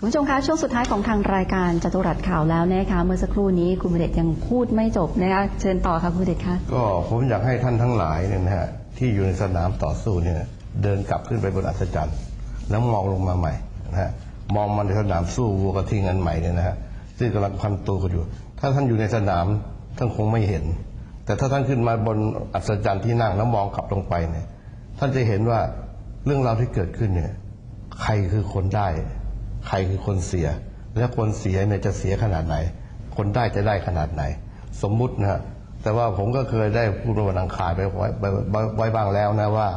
คุณผู้ชมคะช่วงสุดท้ายของทางรายการจตุรัสข่าวแล้วนะคะเมื่อสักครู่นี้คุณเดชยังพูดไม่จบนะคะเชิญต่อค่ะคุณเดชคะก็ผมอยากให้ท่านทั้งหลายเนี่ยนะฮะที่อยู่ในสนามต่อสู้เนี่ยเดินกลับขึ้นไปบนอัศจรรย์ แล้วมองลงมาใหม่นะฮะมองมันในสนามสู้วัวกระทิงอันใหม่เนี่ยนะฮะซึ่งกำลังพันตัวกันอยู่ ถ้าท่านอยู่ในสนามท่านคงไม่เห็น แต่ถ้าท่านขึ้นมาบนอัศจรรย์ที่นั่งแล้วมองกลับลงไปเนี่ยท่านจะเห็นว่าเรื่องราวที่เกิดขึ้นเนี่ยใครคือคนได้ ใครคือคนเสีย และคนเสียเนี่ยจะเสียขนาดไหน คนได้จะได้ขนาดไหน สมมุตินะฮะแต่ว่าผมก็เคยได้พูดวันอังคารไปไว้ไว้ไว้ไว้บ้างแล้วนะว่า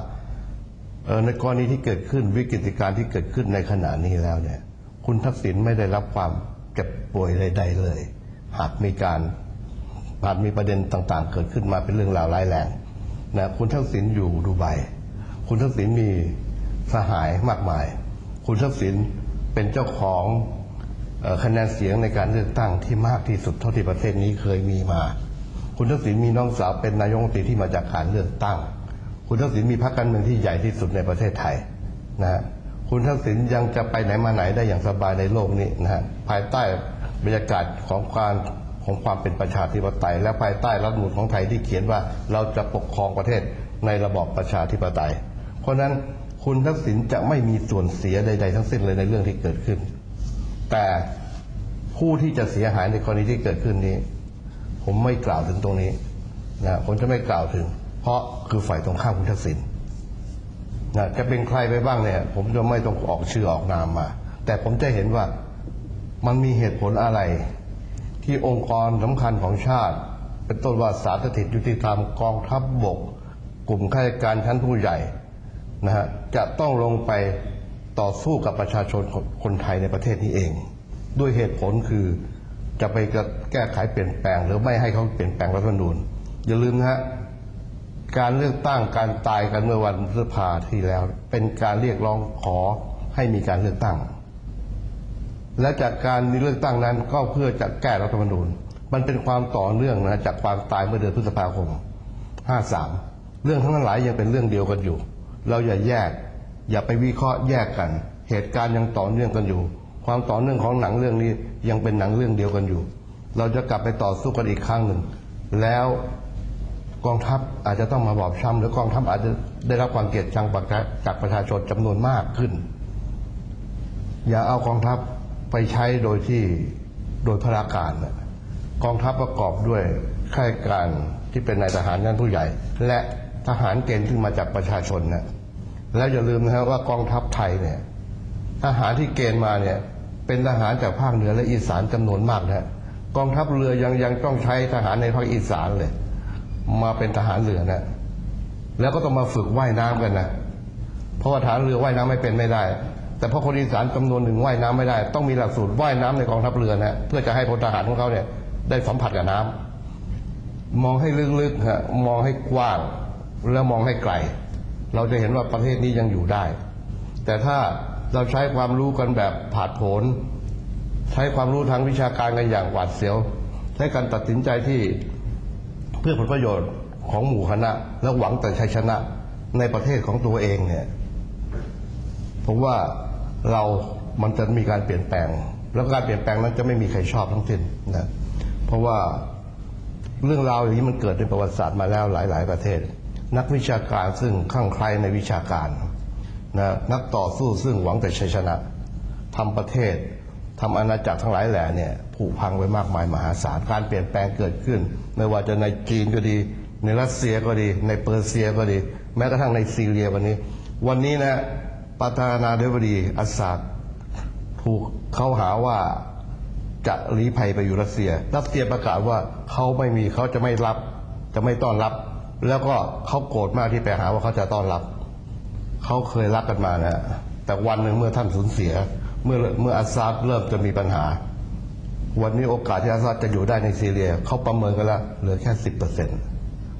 เออในกรณีที่เกิดขึ้นวิกฤตการณ์ที่เกิดขึ้นในขณะนี้แล้วเนี่ย คุณทักษิณไม่ได้รับความเจ็บป่วยใดๆเลย หากมีการหากมีประเด็นต่างๆ เกิดขึ้นมาเป็นเรื่องราวร้ายแรงนะคุณทักษิณอยู่ดูไบคุณทักษิณมีสหายมากมาย คุณทักษิณ เป็นเจ้าของคะแนนเสียงในการเลือกตั้งที่มากที่สุดเท่าที่ประเทศนี้เคยมีมา คุณทักษิณมีน้องสาวเป็นนายกรัฐมนตรีที่มาจากการเลือกตั้ง คุณทักษิณมีพรรคการเมืองที่ใหญ่ที่สุดในประเทศไทยนะฮะคุณทักษิณยังจะไปไหนมาไหนได้อย่างสบายในโลกนี้นะฮะภายใต้บรรยากาศของการของความเป็นประชาธิปไตย และภายใต้รัฐมนูญของไทยที่เขียนว่าเราจะปกครองประเทศในระบอบประชาธิปไตย เพราะนั้น คุณทักษิณจะไม่มีส่วนเสียใด ๆ ทั้งสิ้นเลยในเรื่องที่เกิดขึ้น แต่ผู้ที่จะเสียหายในกรณีที่เกิดขึ้นนี้ ผมไม่กล่าวถึงตรงนี้นะผมจะไม่กล่าวถึง เพราะคือฝ่ายตรงข้ามคุณทักษิณนะจะเป็นใครไปบ้างเนี่ย ผมจะไม่ต้องออกชื่อออกนามมา แต่ผมจะเห็นว่ามันมีเหตุผลอะไร ที่องค์กรสำคัญของชาติ เป็นต้นว่าสารสถิตยุติธรรมกองทัพบบก กลุ่มข้าราชการชั้นผู้ใหญ่ นะฮะจะต้องลงไปต่อสู้กับประชาชนคนไทยในประเทศนี้เอง ด้วยเหตุผลคือจะไปแก้ไขเปลี่ยนแปลง หรือไม่ให้เขาเปลี่ยนแปลงรัฐธรรมนูญอย่าลืมนะฮะการเลือกตั้งการตายกันเมื่อวันพฤษภาที่แล้ว เป็นการเรียกร้องขอให้มีการเลือกตั้ง และจากการเลือกตั้งนั้นก็เพื่อจะแก้รัฐธรรมนูญ มันเป็นความต่อเนื่องนะจากความตายเมื่อเดือนพฤษภาคม 53 เรื่องทั้งนั้นหลายยังเป็นเรื่องเดียวกันอยู่ เราอย่าแยก อย่าไปวิเคราะห์แยกกัน เหตุการณ์ยังต่อเนื่องกันอยู่ ความต่อเนื่องของหนังเรื่องนี้ยังเป็นหนังเรื่องเดียวกันอยู่ เราจะกลับไปต่อสู้กันอีกครั้งหนึ่ง แล้วกองทัพอาจจะต้องมาบอบช้ำหรือกองทัพอาจจะได้รับความเกลียดชังจากประชาชนจำนวนมากขึ้น อย่าเอากองทัพไปใช้โดยที่โดยพราการนะกองทัพประกอบด้วยข้าราชการที่เป็นนายทหารชั้นผู้ใหญ่ และ ทหารเกณฑ์ที่มาจากประชาชนนะแล้วอย่าลืมนะครับว่ากองทัพไทยเนี่ยทหารที่เกณฑ์มาเนี่ยเป็นทหารจากภาคเหนือและอีสานจำนวนมากนะกองทัพเรือยังยังต้องใช้ทหารในภาคอีสานเลย มาเป็นทหารเรือนะแล้วก็ต้องมาฝึกว่ายน้ำกันนะเพราะว่าฐานเรือว่ายน้ำไม่เป็นไม่ได้ แต่เพราะคนอีสานจำนวนหนึ่งว่ายน้ำไม่ได้ ต้องมีหลักสูตรว่ายน้ำในกองทัพเรือนะเพื่อจะให้พลทหารของเขาเนี่ยได้สัมผัสกับน้ำมองให้ลึกๆฮะมองให้กว้าง แล้วมองให้ไกล เราจะเห็นว่าประเทศนี้ยังอยู่ได้ แต่ถ้าเราใช้ความรู้กันแบบผาดโผนใช้ความรู้ทางวิชาการกันอย่างหวาดเสียว ใช้การตัดสินใจที่เพื่อผลประโยชน์ของหมู่คณะ และหวังแต่ชัยชนะในประเทศของตัวเองเนี่ยผมว่าเรามันจะมีการเปลี่ยนแปลง แล้วการเปลี่ยนแปลงนั้นจะไม่มีใครชอบทั้งสิ้นนะเพราะว่าเรื่องราวอย่างนี้มันเกิดในประวัติศาสตร์มาแล้วหลาย ๆ ประเทศ นักวิชาการซึ่งข้างใครในวิชาการนะนักต่อสู้ซึ่งหวังแต่ชัยชนะทำประเทศทำอาณาจักรทั้งหลายแหล่เนี่ยผุพังไว้มากมายมหาศาลการเปลี่ยนแปลงเกิดขึ้น ไม่ว่าจะในจีนก็ดี ในรัสเซียก็ดี ในเปอร์เซียก็ดี แม้กระทั่งในซีเรียวันนี้ วันนี้นะประธานาธิบดีอัสซาดถูกเขาหาว่าจะลี้ภัยไปอยู่รัสเซีย รัสเซียประกาศว่าเขาไม่มีเขาจะไม่รับจะไม่ต้อนรับ แล้วก็เขาโกรธมากที่ไปหาว่าเขาจะต้อนรับ เขาเคยรักกันมานะ แต่วันหนึ่งเมื่อท่านสูญเสีย เมื่อเมื่ออาซาดเริ่มจะมีปัญหา วันนี้โอกาสที่อาซาดจะอยู่ได้ในซีเรียเขาประเมินกันแล้วเหลือแค่สิบเปอร์เซ็น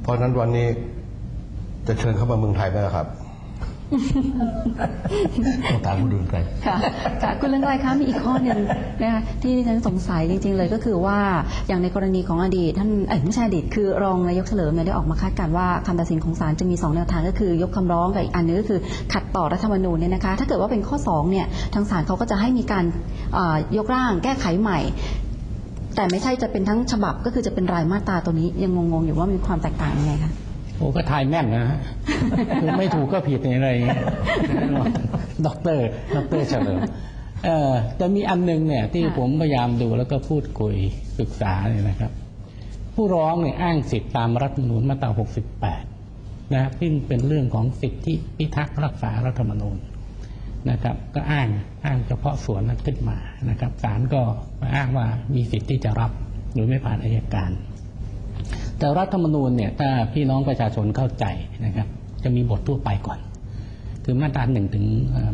เพราะฉะนั้นวันนี้จะเชิญเข้ามาเมืองไทยไหมล่ะครับ ต้องถามคุณดุลไกรค่ะค่ะคุณเรืองไกรคะมีอีกข้อหนึ่งนะคะที่ดิฉันสงสัยจริง ๆ เลยก็คือว่าอย่างในกรณีของอดีตท่านเอ้ยไม่ใช่อดีตคือรองนายกเฉลิมเนี่ยได้ออกมาคาดการณ์ว่าคำตัดสินของศาลจะมีสองแนวทางก็คือยกคำร้องกับอีกอันนึงก็คือขัดต่อรัฐธรรมนูญเนี่ยนะคะ ถ้าเกิดว่าเป็นข้อสองเนี่ยทางศาลเขาก็จะให้มีการยกร่างแก้ไขใหม่แต่ไม่ใช่จะเป็นทั้งฉบับก็คือจะเป็นรายมาตราตัวนี้ยังงงๆอยู่ว่ามีความแตกต่างยังไงคะ โอ้ก็ทายแม่นนะฮะคือไม่ถูกก็ผิดอะไรอย่างเงี้ยด็อกเตอร์ด็อกเตอร์เฉลิมเออแต่มีอันหนึงเนี่ย ที่ผมพยายามดูแล้วก็พูดคุยศึกษาเนี่ยนะครับ ผู้ร้องเนี่ยอ้างสิทธิตามรัฐธรรมนูญมาตรา 68 นะซึ่งเป็นเรื่องของสิทธิพิทักษ์รักษารัฐธรรมนูญนะครับ ก็อ้างอ้างเฉพาะส่วนนั้นขึ้นมานะครับศาลก็อ้างว่ามีสิทธิ์ที่จะรับโดยไม่ผ่านอายการ แต่รัฐธรรมนูญเนี่ยถ้าพี่น้องประชาชนเข้าใจนะครับ จะมีบททั่วไปก่อน คือมาตราหนึ่งถึง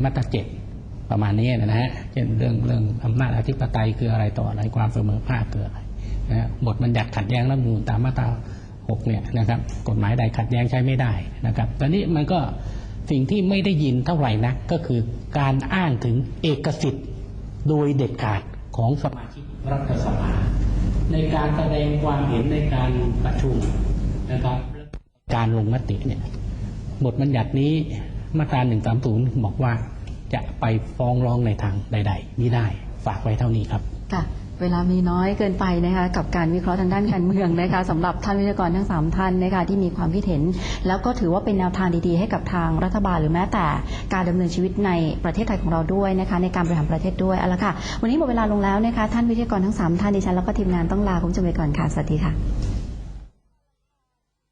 มาตราเจ็ดประมาณนี้นะฮะเช่นเรื่องเรื่องอำนาจอธิปไตยคืออะไรต่ออะไรความเสมอภาคคืออะไรนะฮะบทบัญญัติขัดแย้งรัฐธรรมนูญตามมาตราหกเนี่ยนะครับกฎหมายใดขัดแย้งใช้ไม่ได้นะครับตอนนี้มันก็สิ่งที่ไม่ได้ยินเท่าไหร่นักก็คือการอ้างถึงเอกสิทธิ์โดยเด็ดขาดของสมาชิกรัฐสภา ในการแสดงความเห็นในการประชุมนะครับ การลงมติเนี่ยบทบัญญัตินี้มาตรา130 บอกว่าจะไปฟ้องร้องในทางใด ๆ ไม่ได้ฝากไว้เท่านี้ครับค่ะ เวลามีน้อยเกินไปนะคะกับการวิเคราะห์ทางด้านการเมืองนะคะสำหรับท่านวิทยากรทั้งสามท่านนะคะที่มีความคิดเห็น แล้วก็ถือว่าเป็นแนวทางดีๆ ให้กับทางรัฐบาลหรือแม้แต่การดำเนินชีวิตในประเทศไทยของเราด้วยนะคะในการบริหารประเทศด้วยเอาละค่ะ วันนี้หมดเวลาลงแล้วนะคะท่านวิทยากรทั้งสามท่านดิฉันแล้วก็ทีมงานต้องลาคุณผู้ชมไปก่อนค่ะสวัสดีค่ะ